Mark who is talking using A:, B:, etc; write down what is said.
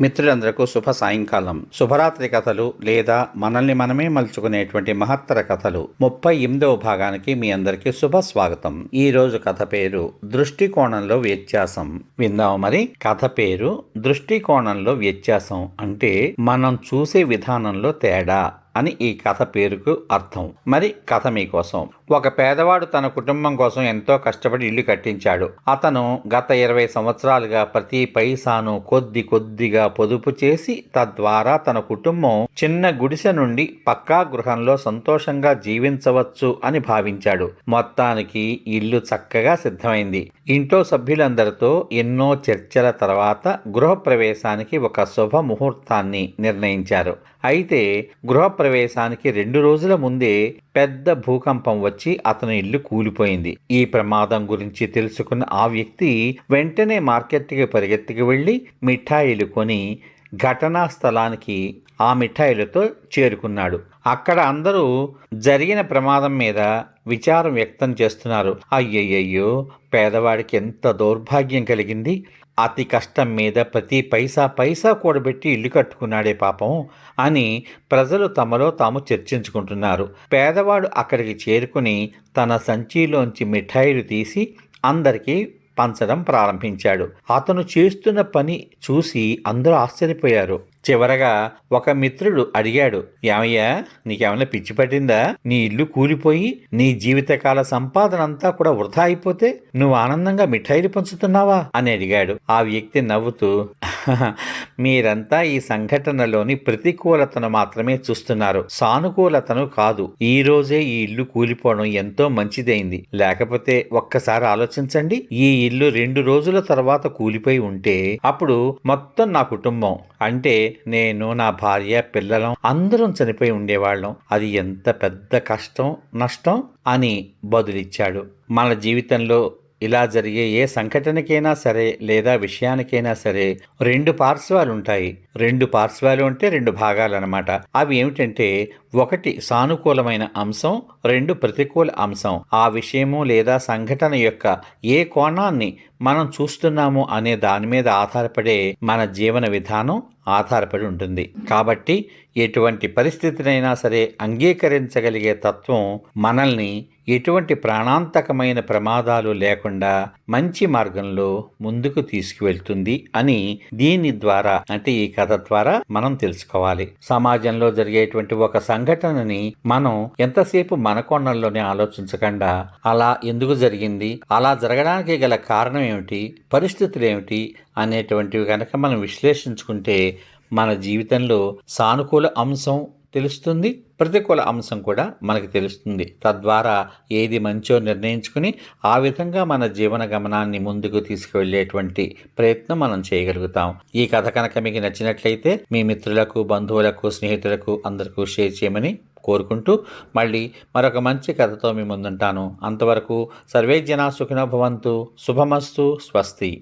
A: మిత్రులందరకు శుభ సాయంకాలం. శుభరాత్రి కథలు లేదా మనల్ని మనమే మలుచుకునేటువంటి మహత్తర కథలు ముప్పై ఎనిమిదవ భాగానికి మీ అందరికీ శుభ స్వాగతం. ఈ రోజు కథ పేరు దృష్టికోణంలో వ్యత్యాసం. విందాం మరి. కథ పేరు దృష్టికోణంలో వ్యత్యాసం అంటే మనం చూసే విధానంలో తేడా. అని ఈ కథ పేరుకు అర్థం. మరి కథ మీకోసం. ఒక పేదవాడు తన కుటుంబం కోసం ఎంతో కష్టపడి ఇల్లు కట్టించాడు. అతను గత ఇరవై సంవత్సరాలుగా ప్రతి పైసాను కొద్ది కొద్దిగా పొదుపు చేసి తద్వారా తన కుటుంబం చిన్న గుడిసె నుండి పక్కా గృహంలో సంతోషంగా జీవించవచ్చు అని భావించాడు. మొత్తానికి ఇల్లు చక్కగా సిద్ధమైంది. ఇంట్లో సభ్యులందరితో ఎన్నో చర్చల తర్వాత గృహప్రవేశానికి ఒక శుభ ముహూర్తాన్ని నిర్ణయించారు. అయితే గృహప్రవేశానికి రెండు రోజుల ముందే పెద్ద భూకంపం వచ్చి అతని ఇల్లు కూలిపోయింది. ఈ ప్రమాదం గురించి తెలుసుకున్న ఆ వ్యక్తి వెంటనే మార్కెట్కి పరిగెత్తికి వెళ్ళి మిఠాయిలు కొని ఘటనా స్థలానికి ఆ మిఠాయిలతో చేరుకున్నాడు. అక్కడ అందరూ జరిగిన ప్రమాదం మీద విచారం వ్యక్తం చేస్తున్నారు. అయ్యయ్యయ్యో పేదవాడికి ఎంత దౌర్భాగ్యం కలిగింది. అతి కష్టం మీద ప్రతి పైసా పైసా కూడబెట్టి ఇల్లు కట్టుకున్నాడే పాపం అని ప్రజలు తమలో తాము చర్చించుకుంటున్నారు. పేదవాడు అక్కడికి చేరుకుని తన సంచిలోంచి మిఠాయిలు తీసి అందరికీ పంచడం ప్రారంభించాడు. అతను చేస్తున్న పని చూసి అందరూ ఆశ్చర్యపోయారు. చివరగా ఒక మిత్రుడు అడిగాడు ఏమయ్యా నీకేమైనా పిచ్చి పట్టిందా? నీ ఇల్లు కూలిపోయి నీ జీవితకాల సంపాదన అంతా కూడా వృధా అయిపోతే నువ్వు ఆనందంగా మిఠాయిలు పంచుతున్నావా? అని అడిగాడు. ఆ వ్యక్తి నవ్వుతూ మీరంతా ఈ సంఘటనలోని ప్రతికూలతను మాత్రమే చూస్తున్నారు. సానుకూలతను కాదు. ఈ రోజే ఈ ఇల్లు కూలిపోవడం ఎంతో మంచిదైంది. లేకపోతే ఒక్కసారి ఆలోచించండి. ఈ ఇల్లు రెండు రోజుల తర్వాత కూలిపోయి ఉంటే అప్పుడు మొత్తం నా కుటుంబం అంటే నేను నా భార్య పిల్లలం అందరం చనిపోయి ఉండేవాళ్ళం. అది ఎంత పెద్ద కష్టం నష్టం అని బదులిచ్చాడు. మన జీవితంలో ఇలా జరిగే ఏ సంఘటనకైనా సరే లేదా విషయానికైనా సరే రెండు పార్శ్వాలు ఉంటాయి రెండు పార్శ్వాలు అంటే రెండు భాగాలు అనమాట అవి ఏమిటంటే ఒకటి సానుకూలమైన అంశం రెండు ప్రతికూల అంశం. ఆ విషయము లేదా సంఘటన యొక్క ఏ కోణాన్ని మనం చూస్తున్నాము అనే దాని మీద ఆధారపడే మన జీవన విధానం ఆధారపడి ఉంటుంది. కాబట్టి ఎటువంటి పరిస్థితినైనా సరే అంగీకరించగలిగే తత్వం మనల్ని ఎటువంటి ప్రాణాంతకమైన ప్రమాదాలు లేకుండా మంచి మార్గంలో ముందుకు తీసుకువెళ్తుంది అని దీని ద్వారా అంటే ఈ కథ ద్వారా మనం తెలుసుకోవాలి. సమాజంలో జరిగేటువంటి ఒక సంఘటనని మనం ఎంతసేపు మన కోణంలోనే ఆలోచించకుండా అలా ఎందుకు జరిగింది అలా జరగడానికి గల కారణం ఏమిటి? పరిస్థితులు ఏమిటి అనేటువంటివి కనుక మనం విశ్లేషించుకుంటే మన జీవితంలో సానుకూల అంశం తెలుస్తుంది ప్రతికూల అంశం కూడా మనకు తెలుస్తుంది. తద్వారా ఏది మంచో నిర్ణయించుకుని ఆ విధంగా మన జీవన గమనాన్ని ముందుకు తీసుకువెళ్ళేటువంటి ప్రయత్నం మనం చేయగలుగుతాం. ఈ కథ కనుక మీకు నచ్చినట్లయితే మీ మిత్రులకు బంధువులకు స్నేహితులకు అందరికీ షేర్ చేయమని కోరుకుంటూ మళ్ళీ మరొక మంచి కథతో మీ ముందుంటాను. అంతవరకు సర్వే జనా సుఖినో భవంతు. శుభమస్తు. స్వస్తి.